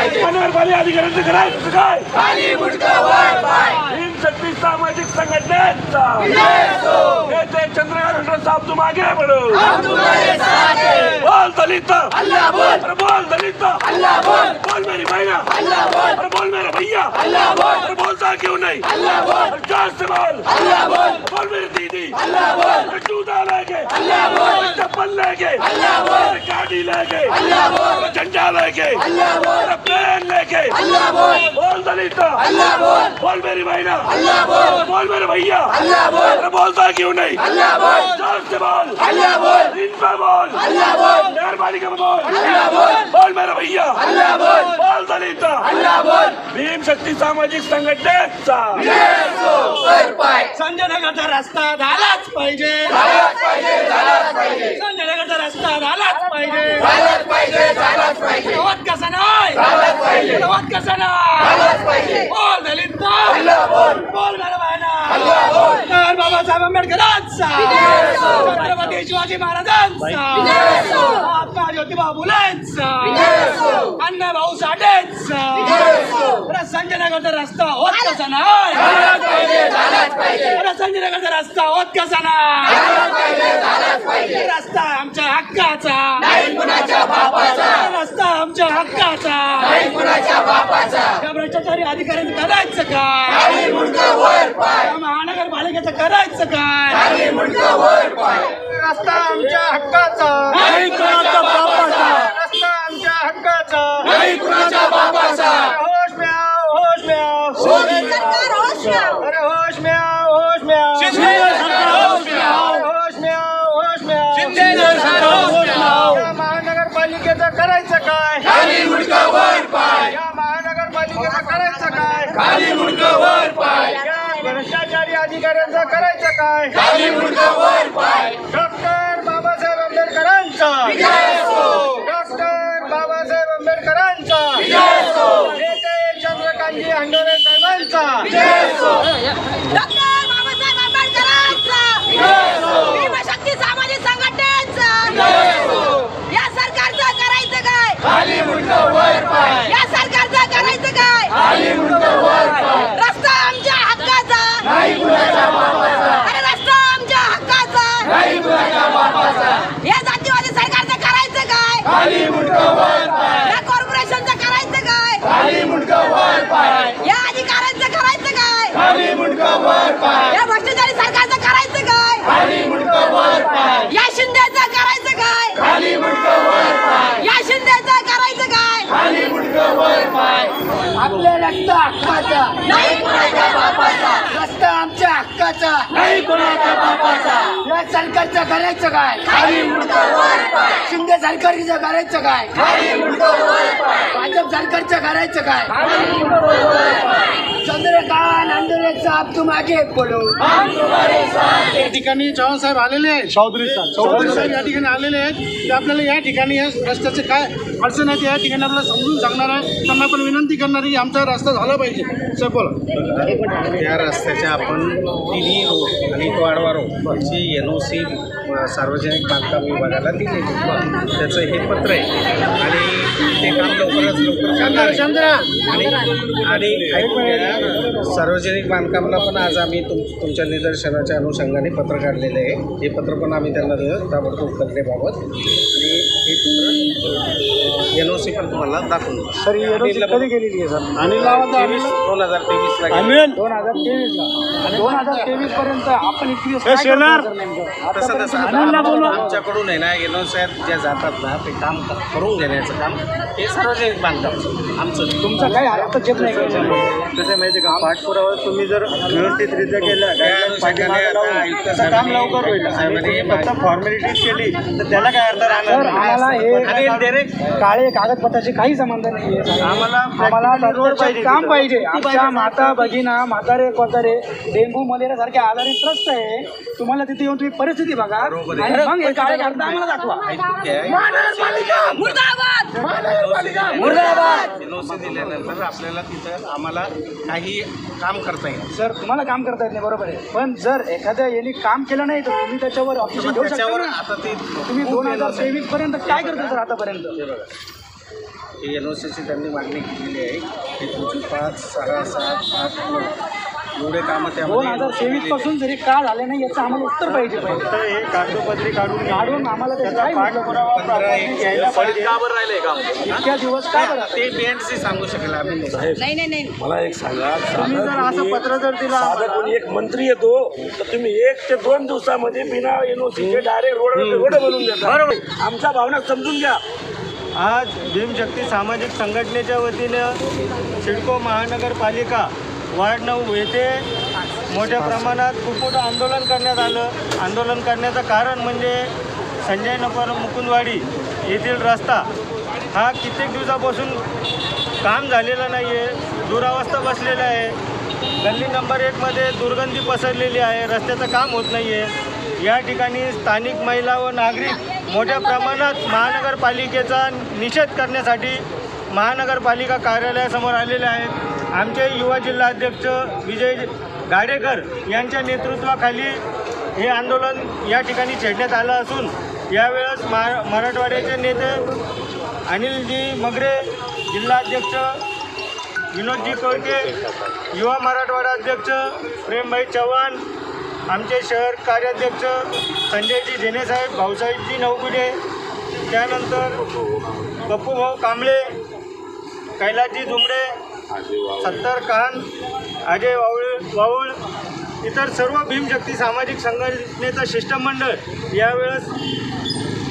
नगरपालिका अधिकाऱ्यांचं करायचं काय? तीन शक्ती सामाजिक संघटनेचा. नेते चंद्रकांत साहब तुम आगे बढ़ो बोल दलित अरे बोल दलित बोल मेरी बहना अरे बोल मेरे भैया अरे बोलता क्यों नहीं अरे जोर से बोल बोल मेरी दीदी अरे जूता लेके अरे चप्पल लेके अरे गाड़ी लेके अरे झंडा लेके अरे प्लेन लेके बोल दलित। बोल। मेरी बहना बोल। मेरे भैया। अरे बोलता क्यों नहीं? जोर से बोल। इन पे बोल। मेरे भैया। बोल। दलित। भीम शक्ती सामाजिक संघटनेचा संजय नगरचा रस्ता झालाच पाहिजे. संजय नगरचा रस्ता झालाच पाहिजे. होत कसा नाही? कसा नाही? तर बाबासाहेब आंबेडकरांचा छत्रपती शिवाजी महाराजांचा. महात्मा ज्योतिबा फुलेंचा. अण्णा भाऊ साठेंचा. अरे संजय नगरचा रस्ता होत कसा नाही? अरे संजय नगरचा रस्ता होत कसा नाही? रस्ता आमच्या हक्काचा. रस्ता आमच्या हक्काचा. या भ्रष्टाचारी अधिकाऱ्यांचं करायचं काय? महानगरपालिकेचं करायचं काय? रस्ता आमच्या हक्काचा. नाही कुणाच्या बापाचा. रस्ता आमच्या हक्काचा. खाली मुंडका वर पाय. या महानगरपालिकेचं करायचं काय? खाली मुंडका वर पाय. या भ्रष्टाचारी अधिकाऱ्यांचं करायचं काय? खाली मुंडका वर पाय. डॉक्टर बाबासाहेब आंबेडकरांचा डॉक्टर बाबासाहेब आंबेडकरांचा नेते चंद्रकांतजी हंडोरे साहेबांचा डॉक्टर बाबासाहेब आंबेडकरांचा भीमशक्ती सामाजिक संघटनेचा या सरकारचं करायचं काय खाली मुंडका वर पाय या सरकारचं करायचं काय खाली मुंडका वर पाय रस्ता आमच्या हक्काचा नाही कुणाच्या बापाचा अरे रस्ता आमच्या हक्काचा नाही कुणाच्या बापाचा या जातीवादी सरकारचं करायचं काय खाली मुंडका वर पाय या कॉर्पोरेशनचं करायचं काय खाली मुंडका वर पाय या अधिकाऱ्यांचं करायचं काय खाली मुंडका वर पाय या भ्रष्टाचारी सरकारचं करायचं काय खाली मुंडका वर पाय या शिंदेचं करायचं काय खाली मुंडका वर पाय या शिंदेचं करायचं काय खाली मुंडका वर पाय आपल्या रस्ता हक्काचा नाही कुणाच्या बापाचा रस्ता आमच्या हक्काचा नाही कुणाच्या बापाचा या सरकारचं करायचं काय खाली मुंडका वर पाय शिंदे सरकारचं करायचं काय? भाजप सरकारचं करायचं काय? चंद्रकांत साहेब या ठिकाणी चव्हाणसाहेब आलेले आहेत. चौधरी चौधरी साहेब या ठिकाणी आलेले आहेत. ते आपल्याला या ठिकाणी या रस्त्याचे काय अडचण आहे ते या ठिकाणी आपल्याला समजून सांगणार आहे. त्यांना पण विनंती करणार आहे की आमचा रस्ता झाला पाहिजे. सर बोला. या रस्त्याच्या आपण तिन्ही रोड आणि याची एन ओ सी सार्वजनिक बांधकाम विभागाला दिलेली आहे. त्याचं हे पत्र आहे. आणि ते काम लवकरच लवकर करणार आहे. आणि आणि ऐकून घ्या, सार्वजनिक बांधकामाला पण आज आम्ही तुम तुमच्या निदर्शनाच्या अनुषंगाने पत्र काढलेले आहे. हे पत्र पण आम्ही त्यांना देऊ ताबडतोब करण्याबाबत आणि हे पत्र एन ओ सी पण तुम्हाला दाखवून देऊ. सर ही कधी गेलेली आहे सर? आणि लावा तेवीस. दोन हजार तेवीसला. दोन हजार तेवीस ला आणि दोन हजार तेवीस पर्यंत आपण इतकी? तसं तसं आमच्याकडून आहे ना एनो साहेब ज्या जातात ना ते काम करून घेण्याचं काम हे सार्वजनिक बांधकाम. आमचं तुमचा काही हरकत नाही कसं आहे माहिती का? पाठपुरावा तुम्ही जर व्यवस्थितरित्या केला तर काम लवकर होईल. आणि साहेबांनी तुम्ही फक्त फॉर्मॅलिटीज केली तर त्याला काय अर्थ राहणार आम्हाला आणि हे direct काळे कागदपत्राचे काही संबंध नाही आम्हाला आम्हाला काम. पाहिजे. आमच्या माता भगिना म्हातारे कोतारे डेंगू मलेरिया सारखे आजारी त्रस्त आहे. तुम्हाला तिथे येऊन तुम्ही परिस्थिती बघा. आणि मग हे काळे कागद आम्हाला दाखवा. मुर्दाबाद! दिल्यानंतर आपल्याला तिथं आम्हाला काही काम करता येईल सर तुम्हाला काम करता येत नाही बरोबर आहे. पण जर एखाद्या यांनी काम केलं नाही तर तुम्ही त्याच्यावर ऑप्शन घेऊ शकता त्याच्यावर ना. आता ते तुम्ही दोन हजार तेवीस पर्यंत काय करता सर आतापर्यंत? ही एन ओ सीची त्यांनी मागणी केलेली आहे. की तुमची पाच सहा सात आठ नऊ. एवढे कामं दोन त्यामध्ये हजार तेवीसपासून जरी का झाले नाही याचं आम्हाला उत्तर पाहिजे फक्त हे कागदोपत्री काढून काढून आम्हाला त्याचा पाठपुरावा पाहिजे. इतक्या दिवस का बरं? ते बी एन सी सांगू शकेल आम्ही. नाही. नाही नाही नाही. मला एक सांगा. तुम्ही जर असं कोणी- पत्र जर दिलं साधा आम्हाला- कोणी एक मंत्री येतो तर तुम्ही एक ते दोन दिवसामध्ये बिना एनओसीचे डायरेक्ट रोड रोड बनवून देता. बरोबर. आमच्या भावना समजून घ्या. आज भीमशक्ती सामाजिक संघटनेच्या वतीनं सिडको महानगरपालिका वार्ड नऊ येथे मोठ्या प्रमाणात कुक्कुट आंदोलन करण्यात आलं. आंदोलन करण्याचं कारण म्हणजे संजय नगर मुकुंदवाडी येथील रस्ता हा कित्येक दिवसापासून काम झालेलं नाही आहे दुरावस्था बसलेला आहे. गल्ली नंबर एकमध्ये दुर्गंधी पसरलेली आहे रस्त्याचं काम होत नाही आहे या ठिकाणी स्थानिक महिला व नागरिक मोठ्या प्रमाणात महानगरपालिकेचा निषेध करण्यासाठी महानगरपालिका कार्यालयासमोर आलेले आहेत. आमचे युवा जिल्हाध्यक्ष विजय गाडेकर यांच्या नेतृत्वाखाली हे आंदोलन या ठिकाणी छेडण्यात आलं असून यावेळेस महा मराठवाड्याचे नेते अनिलजी मगरे जिल्हाध्यक्ष विनोदजी कोळके युवा मराठवाडा अध्यक्ष प्रेमभाई चव्हाण आमचे शहर कार्याध्यक्ष संजयजी झेनेसाहेब भाऊसाहेबजी नवगुडे त्यानंतर पप्पूभाऊ कांबळे कैलासजी जुमडे सत्तर खान अजय वावळ वाऊळ इतर सर्व भीमशक्ती सामाजिक संघटनेचं शिष्टमंडळ यावेळेस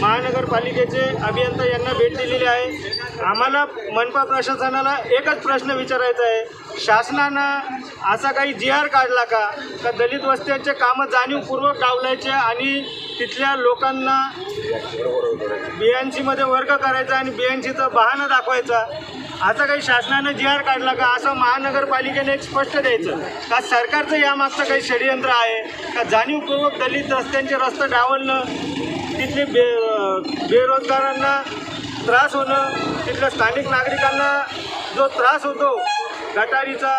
महानगरपालिकेचे अभियंता यांना भेट दिलेली आहे. आम्हाला मनपा प्रशासनाला एकच प्रश्न विचारायचा आहे. शासनानं असा काही जी आर काढला का? का दलित वस्त्यांचे कामं जाणीवपूर्वक डावलायचे आणि तिथल्या लोकांना बी एन सीमध्ये वर्ग करायचा आणि बी एन सीचं बहाणं दाखवायचा? आता काही शासनानं जी आर काढला का? असं महानगरपालिकेने एक स्पष्ट द्यायचं. का सरकारचं यामागचं काही षडयंत्र आहे? का जाणीवपूर्वक दलित रस्त्यांचे रस्ते डावलणं? तिथले बे बेरोजगारांना त्रास होणं? तिथल्या स्थानिक नागरिकांना जो त्रास होतो गटारीचा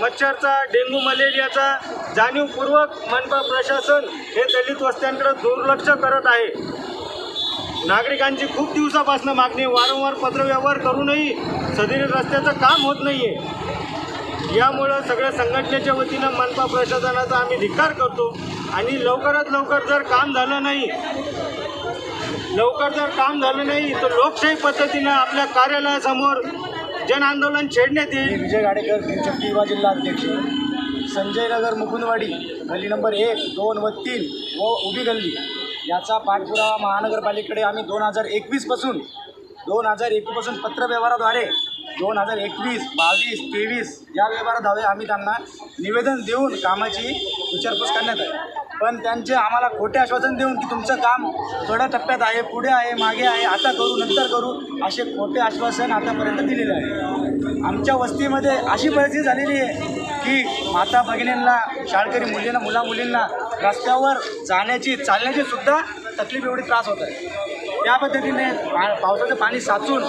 मच्छरचा डेंग्यू मलेरियाचा जाणीवपूर्वक मनपा प्रशासन हे दलित वस्त्यांकडे दुर्लक्ष करत आहे. नागरिकांची खूप दिवसापासून मागणी वारंवार पत्रव्यवहार करूनही सदरी रस्त्याचं काम होत नाही आहे यामुळं सगळ्या संघटनेच्या वतीनं मनपा प्रशासनाचा आम्ही धिक्कार करतो आणि लवकरात लवकर जर काम झालं नाही लवकर जर काम झालं नाही तर लोकशाही पद्धतीनं आपल्या कार्यालयासमोर जन आंदोलन छेडण्यात येईल. विजय गाडेकर भीमशक्ती युवा जिल्हा अध्यक्ष. संजय नगर मुकुंदवाडी गल्ली नंबर एक दोन व तीन व उभी गल्ली. याचा पाठपुरावा महानगरपालिकेकडे आम्ही दोन हजार एकवीसपासून दोन हजार एकवीसपासून पत्रव्यवहाराद्वारे दोन हजार एकवीस बावीस तेवीस या व्यवहाराद्वारे आम्ही त्यांना निवेदन देऊन कामाची विचारपूस करण्यात आली. पण त्यांचे आम्हाला खोटे आश्वासन देऊन की तुमचं काम थोड्या टप्प्यात आहे पुढे आहे मागे आहे आता करू नंतर करू असे खोटे आश्वासन आतापर्यंत दिलेले आहे. आमच्या वस्तीमध्ये अशी परिस्थिती झालेली आहे की माता भगिनींना शाळकरी मुलींना मुला मुलींना रस्त्यावर जाण्याची चालण्याची सुद्धा तकलीफ एवढी त्रास होत आहे. त्या पद्धतीने पा पावसाचं पाणी साचून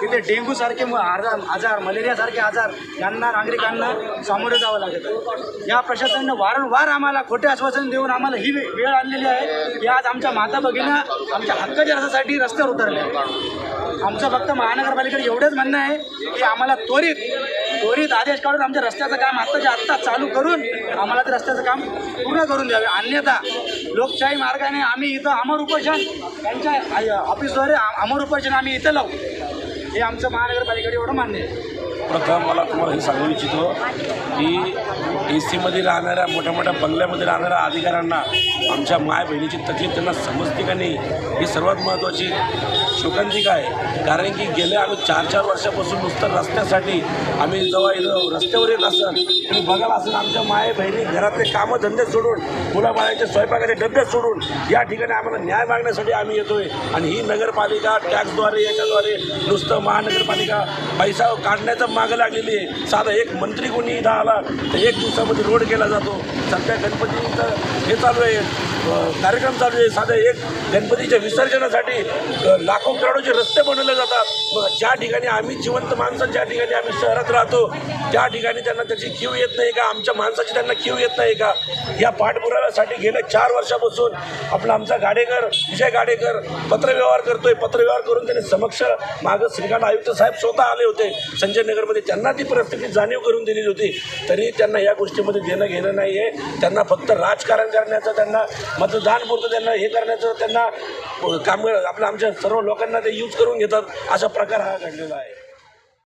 तिथे डेंग्यूसारखे मु- आजार आजार मलेरियासारखे आजार यांना नागरिकांना सामोरे जावं लागत आहे. या प्रशासनानं वारंवार आम्हाला खोटे आश्वासन देऊन आम्हाला ही वे- वेळ आणलेली आहे की आज आमच्या माता भगिना आमच्या हक्काच्या रसासाठी रस्त्यावर उतरले आमचं फक्त महानगरपालिकेकडे एवढंच म्हणणं आहे की आम्हाला त्वरित त्वरित आदेश काढून आमच्या रस्त्याचं काम आत्ताच्या आत्ता चालू करून आम्हाला ते रस्त्याचं काम पूर्ण करून द्यावे. अन्यथा लोकशाही मार्गाने आम्ही इथं अमर उपोषण त्यांच्या ऑफिसद्वारे अमर उपोषण आम्ही इथं लावू. हे आमचं महानगरपालिकेकडे एवढं मान्य आहे. प्रथम मला तुम्हाला हे सांगू इच्छितो की ए सीमध्ये राहणाऱ्या मोठ्या मोठ्या बंगल्यामध्ये राहणाऱ्या अधिकाऱ्यांना आमच्या माय बहिणीची तकलीफ त्यांना समजते का नाही ही सर्वात महत्त्वाची शोकांतिका आहे. कारण की गेल्या आम्ही चार चार वर्षापासून नुसतं रस्त्यासाठी आम्ही जेव्हा इथं रस्त्यावर येत असेल तुम्ही बघायला असेल आमच्या माय बहिणी घरातले कामं धंदे सोडून मुलाबाळांच्या स्वयंपाकाचे डबे सोडून या ठिकाणी आम्हाला न्याय मागण्यासाठी आम्ही येतोय. आणि ही नगरपालिका टॅक्सद्वारे याच्याद्वारे नुसतं महानगरपालिका पैसा काढण्याचं मागं लागलेली आहे. साधा एक मंत्री कोणी इथं आला तर एक दिवसामध्ये रोड केला जातो. सध्या गणपतीचं हे चालू आहे. कार्यक्रम चालू आहे. साधं एक गणपतीच्या विसर्जनासाठी लाखो करोडोचे रस्ते बनवले जातात. मग ज्या ठिकाणी आम्ही जिवंत माणसं ज्या ठिकाणी आम्ही शहरात राहतो त्या ठिकाणी त्यांना त्याची क्यू येत नाही का? आमच्या माणसाची त्यांना क्यू येत नाही का? या पाठपुराव्यासाठी गेल्या चार वर्षापासून आपला आमचा गाडेकर विजय गाडेकर पत्रव्यवहार करतोय. पत्रव्यवहार करून त्यांनी समक्ष मागं श्रीकांत आयुक्त साहेब स्वतः आले होते. संजय नगरमध्ये त्यांना ती परिस्थिती जाणीव करून दिलेली होती तरी त्यांना या गोष्टीमध्ये देणं घेणं नाही आहे त्यांना फक्त राजकारण करण्याचं त्यांना मतदानपुरतं त्यांना हे करण्याचं त्यांना काम आपल्या आमच्या सर्व लोकांना ते यूज करून घेतात असा प्रकार हा घडलेला आहे.